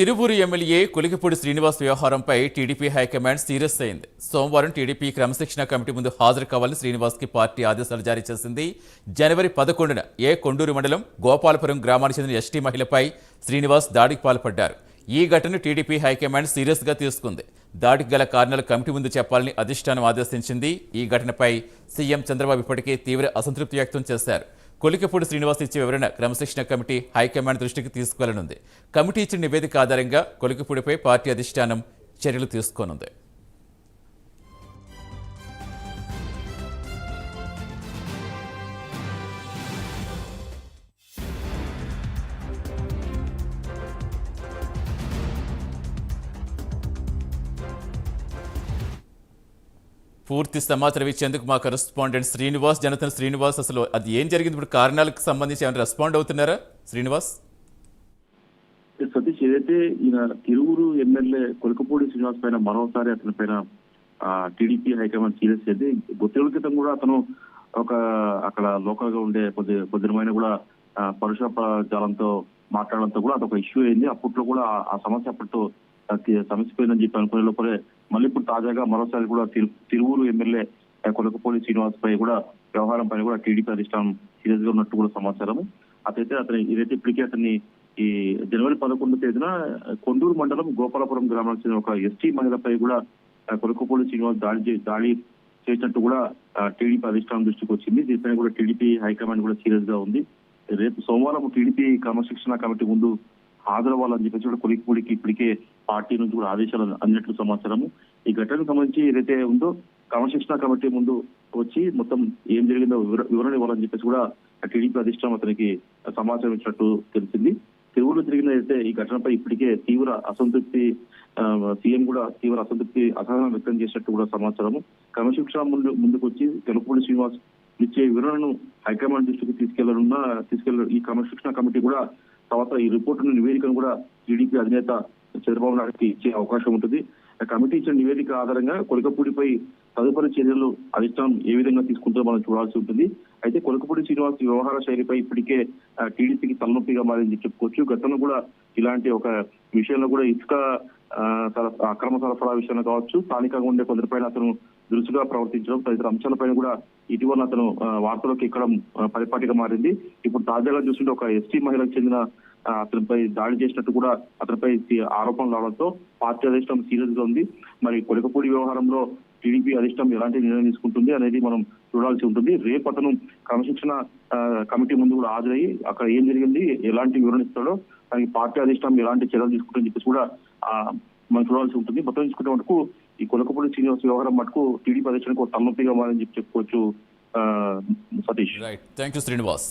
Tiruvuru MLA కులికిపూడి Srinivas వ్యవహారంపై TDP high command serious అయింది. సోమవారం టీడీపీ క్రమశిక్షణ కమిటీ ముందు హాజరు కావాలని శ్రీనివాస్కి పార్టీ ఆదేశాలు జారీ చేసింది. జనవరి పదకొండున ఏ కొండూరు మండలం గోపాలపురం గ్రామానికి చెందిన ఎస్టీ మహిళపై శ్రీనివాస్ దాడికి పాల్పడ్డారు. ఈ ఘటన టీడీపీ హైకమాండ్ సీరియస్గా తీసుకుంది. దాడికి గల కారణాలు కమిటీ ముందు చెప్పాలని అధిష్టానం ఆదేశించింది. ఈ ఘటనపై సీఎం చంద్రబాబు ఇప్పటికే తీవ్ర అసంతృప్తి వ్యక్తం చేశారు. కొలికపూడి శ్రీనివాస్ ఇచ్చే వివరణ క్రమశిక్షణ కమిటీ హైకమాండ్ దృష్టికి తీసుకువెళ్ళనుంది కమిటీ ఇచ్చిన నివేదిక ఆధారంగా కొలికపూడిపై పార్టీ అధిష్టానం చర్యలు తీసుకోనుంది. పూర్తి సమాచారం ఇచ్చేందుకు మా కరెస్పాండెంట్ శ్రీనివాస్ జనతన్ శ్రీనివాస్ అసలు అది ఏం జరిగింది? ఇప్పుడు కారణాలకు సంబంధించి ఏమైనా రెస్పాండ్ అవుతున్నారా? శ్రీనివాస్? సతీష్ ఏదైతే ఈయన తిరువురు ఎమ్మెల్యే కొలకపూడి శ్రీనివాస్ పైన మరోసారి అతని పైన టీడీపీ హైకమాండ్ సీరియస్ అయితే కొద్ది క్రితం కూడా అతను ఒక అక్కడ లోకల్గా ఉండే కొద్ది కొద్దిమైన కూడా పరుష జాలంతో మాట్లాడడంతో కూడా అదొక ఇష్యూ అయింది. అప్పట్లో కూడా ఆ సమస్య అప్పట్లో ఆ, సమస్యపోయిందని చెప్పి అనుకునే లోపలే మళ్ళీ ఇప్పుడు తాజాగా మరోసారి కూడా తిరు- తిరువురు ఎమ్మెల్యే ఆ, కొలకపూడి శ్రీనివాస్ పై కూడా వ్యవహారం పైన కూడా టీడీపీ అధిష్టానం సీరియస్గా ఉన్నట్టు కూడా సమాచారం అతైతే అతని ఇదైతే ఇప్పటికే అతన్ని ఈ జనవరి పదకొండు తేదీన కొండూరు మండలం గోపాలపురం గ్రామానికి చెందిన ఒక ఎస్టీ మహిళపై కూడా ఆ, కొలకపూడి శ్రీనివాస్ దాడి దాడి చేసినట్టు కూడా టీడీపీ అధిష్టానం దృష్టికి వచ్చింది. దీనిపైన కూడా టీడీపీ హైకమాండ్ కూడా సీరియస్గా ఉంది. రేపు సోమవారం టీడీపీ క్రమశిక్షణ కమిటీ ముందు హాజరవ్వాలని చెప్పేసి కూడా కొలికపూడికి ఇప్పటికే పార్టీ నుంచి కూడా ఆదేశాలు అందినట్లు సమాచారము. ఈ ఘటనకు సంబంధించి ఏదైతే ఉందో క్రమశిక్షణ కమిటీ ముందు వచ్చి మొత్తం ఏం జరిగిందో వివర- వివరణ ఇవ్వాలని చెప్పేసి కూడా టీడీపీ అధిష్టానం అతనికి సమాచారం ఇచ్చినట్టు తెలిసింది. తిరువురులో జరిగిన అయితే ఈ ఘటనపై ఇప్పటికే తీవ్ర అసంతృప్తి సీఎం కూడా తీవ్ర అసంతృప్తి అసహనం వ్యక్తం చేసినట్టు కూడా సమాచారము. క్రమశిక్షణ ముందు ముందుకు వచ్చి తెలుపుడి శ్రీనివాస్ ఇచ్చే వివరణను హైకమాండ్ దృష్టికి తీసుకెళ్ళనున్న తీసుకెళ్ళ ఈ క్రమశిక్షణ కమిటీ కూడా తర్వాత ఈ రిపోర్ట్ నివేదికను కూడా టీడీపీ అధినేత చంద్రబాబు నాయుడుకి ఇచ్చే అవకాశం ఉంటుంది. కమిటీ ఇచ్చిన నివేదిక ఆధారంగా కొలకపూడిపై తదుపరి చర్యలు అధిష్టానం ఏ విధంగా తీసుకుంటుందో మనం చూడాల్సి ఉంటుంది. అయితే కొలకపూడి శ్రీనివాస్ వ్యవహార శైలిపై ఇప్పటికే టీడీపీకి తలనొప్పిగా మారింది చెప్పుకోవచ్చు గతంలో కూడా ఇలాంటి ఒక విషయంలో కూడా ఇసుక ఆ, అక్రమ సరఫరా విషయంలో కావచ్చు స్థానికంగా ఉండే కొందరిపైన అతను దురుసుగా ప్రవర్తించడం తదితర అంశాలపైన కూడా ఇటీవల అతను వార్తలోకి ఎక్కడం పరిపాటిగా మారింది. ఇప్పుడు తాజాగా చూస్తుంటే ఒక ఎస్టీ మహిళకు చెందిన అతనిపై దాడి చేసినట్టు కూడా అతనిపై ఆరోపణలు రావడంతో పార్టీ అధిష్టం సీరియస్గా ఉంది. మరి కొడకపూడి వ్యవహారంలో టీడీపీ అధిష్టం ఎలాంటి నిర్ణయం తీసుకుంటుంది అనేది మనం చూడాల్సి ఉంటుంది. రేపు అతను క్రమశిక్షణ కమిటీ ముందు కూడా హాజరయ్యి అక్కడ ఏం జరిగింది ఎలాంటి వివరణ ఇస్తాడో దానికి పార్టీ అధిష్టం ఎలాంటి చర్యలు తీసుకుంటుందని చెప్పేసి కూడా మనం చూడాల్సి ఉంటుంది. మొత్తం తీసుకునే మటుకు ఈ కొలకపూడి శ్రీనివాస్ వ్యవహారం మటుకు టీడీపీ అధ్యక్షునికి ఒక తలనొప్పిగా మారని చెప్పి చెప్పుకోవచ్చు Satish. Right thank you Srinivas